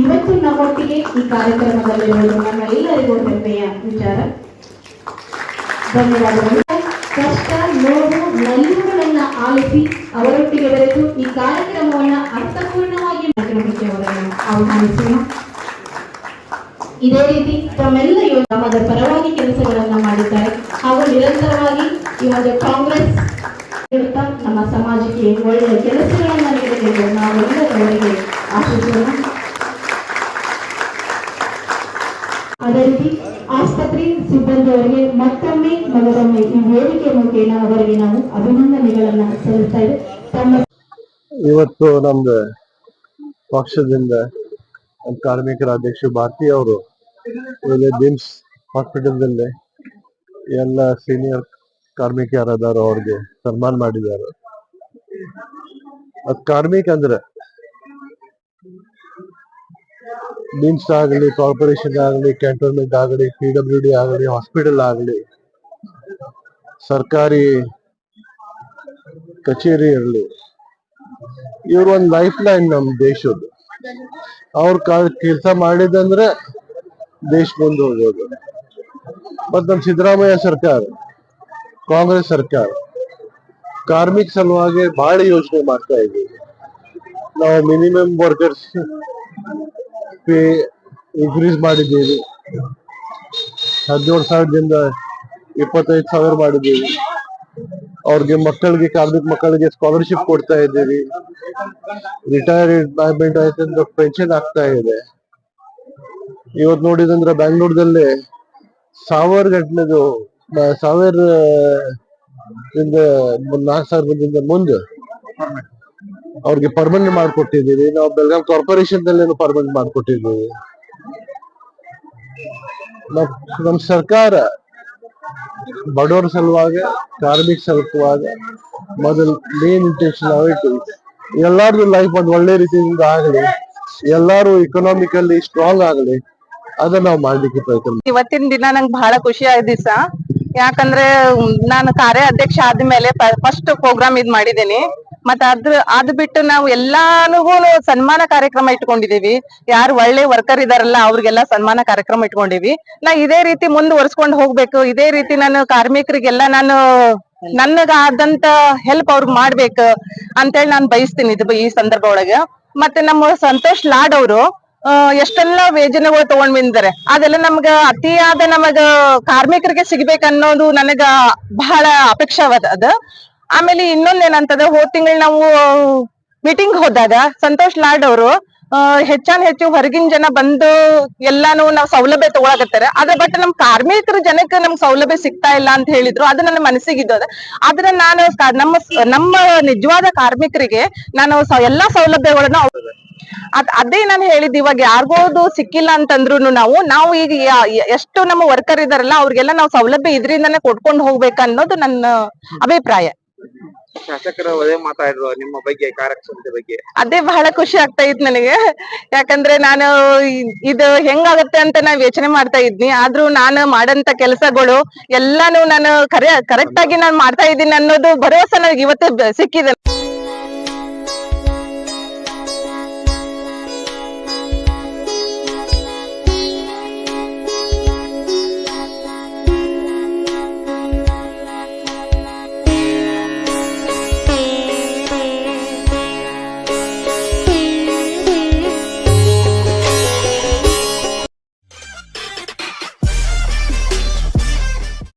ಇವತ್ತು ನಮ್ಮೊಟ್ಟಿಗೆ ಈ ಕಾರ್ಯಕ್ರಮದಲ್ಲಿರುವುದು ನಮ್ಮ ಎಲ್ಲರಿಗೂ ಹೆಮ್ಮೆಯ ವಿಚಾರ. ಧನ್ಯವಾದಗಳು. ಕಷ್ಟ, ನೋವು ನಲಿವುಗಳನ್ನ ಆಲಿಸಿ ಅವರೊಟ್ಟಿಗೆ ಬೆರೆತು ಈ ಕಾರ್ಯಕ್ರಮವನ್ನ ಅರ್ಥಪೂರ್ಣವಾಗಿ ಕಾರ್ಯಕ್ರಮಕ್ಕೆ ಅವರನ್ನು ಆಹ್ವಾನಿಸೋಣ. ಇದೇ ರೀತಿ ತಮ್ಮೆಲ್ಲ ಯುವ ಗ್ರಾಮದ ಪರವಾಗಿ ಕೆಲಸಗಳನ್ನ ಮಾಡಿದ್ದಾರೆ. ಹಾಗೂ ನಿರಂತರವಾಗಿ ಈ ಒಂದು ಕಾಂಗ್ರೆಸ್ ನಮ್ಮ ಸಮಾಜಕ್ಕೆ ಒಳ್ಳೆಯ ಕೆಲಸಗಳನ್ನ ನೀಡಬೇಕು ನಾವೆಲ್ಲರೂ ಅವರಿಗೆ ಆಶಿಸೋಣ. ಅದೇ ರೀತಿ ಆಸ್ಪತ್ರೆ ಸಿಬ್ಬಂದಿಯವರಿಗೆ ಮತ್ತೊಮ್ಮೆ ಮಗದೊಮ್ಮೆ ಈ ವೇದಿಕೆ ಮುಖೇನ ಅವರಿಗೆ ನಾವು ಅಭಿನಂದನೆಗಳನ್ನ ಸಲ್ಲಿಸ್ತಾ ತಮ್ಮ ಇವತ್ತು ನಮ್ದು ಪಕ್ಷದಿಂದ ಕಾರ್ಮಿಕರ ಅಧ್ಯಕ್ಷ ಭಾರತಿ ಅವರು ಇಲ್ಲಿ ಬಿಮ್ಸ್ ಹಾಸ್ಪಿಟಲ್ದಲ್ಲಿ ಎಲ್ಲ ಸೀನಿಯರ್ ಕಾರ್ಮಿಕ ಕಾರ್ಮಿಕರಾದವರು ಅವ್ರಿಗೆ ಸನ್ಮಾನ ಮಾಡಿದ್ದಾರೆ. ಅದ್ ಕಾರ್ಮಿಕ ಅಂದ್ರೆ ಬಿಮ್ಸ್ ಆಗಲಿ ಕಾರ್ಪೊರೇಷನ್ ಆಗಲಿ ಕ್ಯಾಂಟೋನ್ಮೆಂಟ್ ಆಗಲಿ ಪಿ ಡಬ್ಲ್ಯೂ ಡಿ ಆಗಲಿ ಹಾಸ್ಪಿಟಲ್ ಆಗಲಿ, ಸರ್ಕಾರಿ ಕಚೇರಿ ಇರಲಿ, ಇವ್ರ ಒಂದು ಲೈಫ್ ಲೈನ್ ನಮ್ ದೇಶದ್ದು. ಅವ್ರ ಕೆಲಸ ಮಾಡಿದಂದ್ರೆ ದೇಶ ಮುಂದೆ ಹೋಗೋದು ಮತ್ತು ನಮ್ ಸಿದ್ದರಾಮಯ್ಯ ಸರ್ಕಾರ, ಕಾಂಗ್ರೆಸ್ ಸರ್ಕಾರ, ಕಾರ್ಮಿಕ ಸಲುವಾಗಿ ಭಾಳ ಯೋಚನೆ ಮಾಡ್ತಾ ಇದ್ದೀವಿ. ನಾವು ಮಿನಿಮಮ್ ವರ್ಕರ್ಸ್ ಪೇ ಇನ್ಕ್ರೀಸ್ ಮಾಡಿದ್ದೇವೆ. ಹದಿನೇಳು ಸಾವಿರದಿಂದ ಇಪ್ಪತ್ತೈದು ಸಾವಿರ ಮಾಡಿದ್ದೀವಿ. ಅವ್ರಿಗೆ ಮಕ್ಕಳಿಗೆ, ಕಾರ್ಮಿಕ ಮಕ್ಕಳಿಗೆ ಸ್ಕಾಲರ್ಶಿಪ್ ಕೊಡ್ತಾ ಇದ್ದೀವಿ. ರಿಟೈರ್ಮೆಂಟ್ ಆಯ್ತಂದ್ರೆ ಪೆನ್ಷನ್ ಆಗ್ತಾ ಇದೆ. ಇವತ್ತು ನೋಡಿದಂದ್ರೆ ಬ್ಯಾಂಗ್ಳೂರ್ದಲ್ಲಿ ಸಾವಿರ ಗಂಟ್ಲೆದು, ಸಾವಿರ ನಾಲ್ಕು ಸಾವಿರದಿಂದ ಮುಂದೆ. ಅವ್ರಿಗೆ ಪರ್ಮನೆಂಟ್ ಮಾಡ್ಕೊಟ್ಟಿದ್ದೀವಿ. ನಾವು ಬೆಳಗಾಂ ಕಾರ್ಪೊರೇಷನ್ ದಲ್ಲೇನು ಪರ್ಮನೆಂಟ್ ಮಾಡ್ಕೊಟ್ಟಿದ್ದೀವಿ. ನಮ್ ಸರ್ಕಾರ ಬಡವರ ಸಲುವಾಗಿ, ಕಾರ್ಮಿಕ ಸಲುವಾಗಿ ಮೊದಲು ಮೇನ್ ಇಂಟೆನ್ಷನ್ ಆಗಿತ್ತು ಎಲ್ಲಾರ್ದು ಲೈಫ್ ಒಂದ್ ಒಳ್ಳೆ ರೀತಿಯಿಂದ ಆಗಲಿ, ಎಲ್ಲಾರು ಇಕನಾಮಿಕಲಿ ಸ್ಟ್ರಾಂಗ್ ಆಗಲಿ ಅದನ್ನ ನಾವು ಮಾಡ್ಲಿಕ್ಕೆ ಪ್ರಯತ್ನ. ಇವತ್ತಿನ ದಿನ ನಂಗೆ ಬಹಳ ಖುಷಿ ದಿವಸ. ಯಾಕಂದ್ರೆ ನಾನು ಕಾರ್ಯ ಅಧ್ಯಕ್ಷ ಆದ್ಮೇಲೆ ಫಸ್ಟ್ ಪ್ರೋಗ್ರಾಮ್ ಇದ್ ಮಾಡಿದ್ದೀನಿ. ಮತ್ತ ಅದ್ರ, ಅದ್ ಬಿಟ್ಟು ನಾವು ಎಲ್ಲಾನುಗೂ ಸನ್ಮಾನ ಕಾರ್ಯಕ್ರಮ ಇಟ್ಕೊಂಡಿದೀವಿ. ಯಾರು ಒಳ್ಳೆ ವರ್ಕರ್ ಇದಾರಲ್ಲ, ಅವ್ರಿಗೆಲ್ಲಾ ಸನ್ಮಾನ ಕಾರ್ಯಕ್ರಮ ಇಟ್ಕೊಂಡಿವಿ ನಾ ಇದೇ ರೀತಿ ಮುಂದುವರ್ಸ್ಕೊಂಡ್ ಹೋಗ್ಬೇಕು. ಇದೇ ರೀತಿ ನಾನು ಕಾರ್ಮಿಕರಿಗೆಲ್ಲಾ ನಾನು ನನಗಾದಂತ ಹೆಲ್ಪ್ ಅವ್ರಿಗೆ ಮಾಡ್ಬೇಕು ಅಂತೇಳಿ ನಾನು ಬಯಸ್ತೀನಿ ಇದು ಈ ಸಂದರ್ಭ ಒಳಗ. ಮತ್ತೆ ನಮ್ಮ ಸಂತೋಷ್ ಲಾಡ್ ಅವರು ಎಷ್ಟೆಲ್ಲ ಯೋಜನೆಗಳು ತಗೊಂಡ್ ಬಂದಿದ್ದಾರೆ ಅದೆಲ್ಲ ನಮ್ಗ ಅತಿಯಾದ ನಮಗ ಕಾರ್ಮಿಕರಿಗೆ ಸಿಗ್ಬೇಕನ್ನೋದು ನನಗ ಬಹಳ ಅಪೇಕ್ಷವಾದ ಅದ. ಆಮೇಲೆ ಇನ್ನೊಂದ್ ಏನಂತದ ಹೋದ್ ತಿಂಗಳು ನಾವು ಮೀಟಿಂಗ್ ಹೋದಾಗ ಸಂತೋಷ್ ಲಾಡ್ ಅವರು ಹೆಚ್ಚಾನ್ ಹೆಚ್ಚು ಹೊರಗಿನ ಜನ ಬಂದು ಎಲ್ಲಾನು ನಾವ್ ಸೌಲಭ್ಯ ತಗೊಳಕತ್ತಾರೆ. ಅದ್ರ ಬಟ್ ನಮ್ ಕಾರ್ಮಿಕರ ಜನಕ್ಕೆ ನಮ್ಗ್ ಸೌಲಭ್ಯ ಸಿಗ್ತಾ ಇಲ್ಲ ಅಂತ ಹೇಳಿದ್ರು. ಅದು ನನ್ನ ಮನಸ್ಸಿಗಿದ್ದು ಅದ. ಆದ್ರೆ ನಾನು ನಮ್ಮ ನಮ್ಮ ನಿಜವಾದ ಕಾರ್ಮಿಕರಿಗೆ ನಾನು ಎಲ್ಲಾ ಸೌಲಭ್ಯಗಳನ್ನ ಅದ್, ಅದೇ ನಾನು ಹೇಳಿದ್ ಇವಾಗ ಯಾರಿಗೋದು ಸಿಕ್ಕಿಲ್ಲ ಅಂತಂದ್ರು ನಾವು ನಾವು ಈಗ ಎಷ್ಟು ನಮ್ಮ ವರ್ಕರ್ ಇದಾರಲ್ಲ ಅವ್ರಿಗೆಲ್ಲ ನಾವು ಸೌಲಭ್ಯ ಇದ್ರಿಂದಾನೇ ಕೊಟ್ಕೊಂಡು ಹೋಗ್ಬೇಕನ್ನೋದು ನನ್ನ ಅಭಿಪ್ರಾಯ. ಶಾಸಕರ ಅದೇ ಮಾತಾಡಿದ್ರು ನಿಮ್ಮ ಬಗ್ಗೆ ಕಾರ್ಯಕ್ಷಮತೆ ಬಗ್ಗೆ. ಅದೇ ಬಹಳ ಖುಷಿ ಆಗ್ತಾ ಇತ್ತು ನನಗೆ. ಯಾಕಂದ್ರೆ ನಾನು ಇದು ಹೆಂಗಾಗತ್ತೆ ಅಂತ ನಾವ್ ಯೋಚನೆ ಮಾಡ್ತಾ ಇದ್ನಿ ಆದ್ರೂ ನಾನು ಮಾಡಂತ ಕೆಲಸಗಳು ಎಲ್ಲಾನು ನಾನು ಕರೆ ಕರೆಕ್ಟ್ ಆಗಿ ನಾನು ಮಾಡ್ತಾ ಇದ್ದೀನಿ ಅನ್ನೋದು ಭರವಸೆ ನನಗೆ ಇವತ್ತು ಸಿಕ್ಕಿದೆ.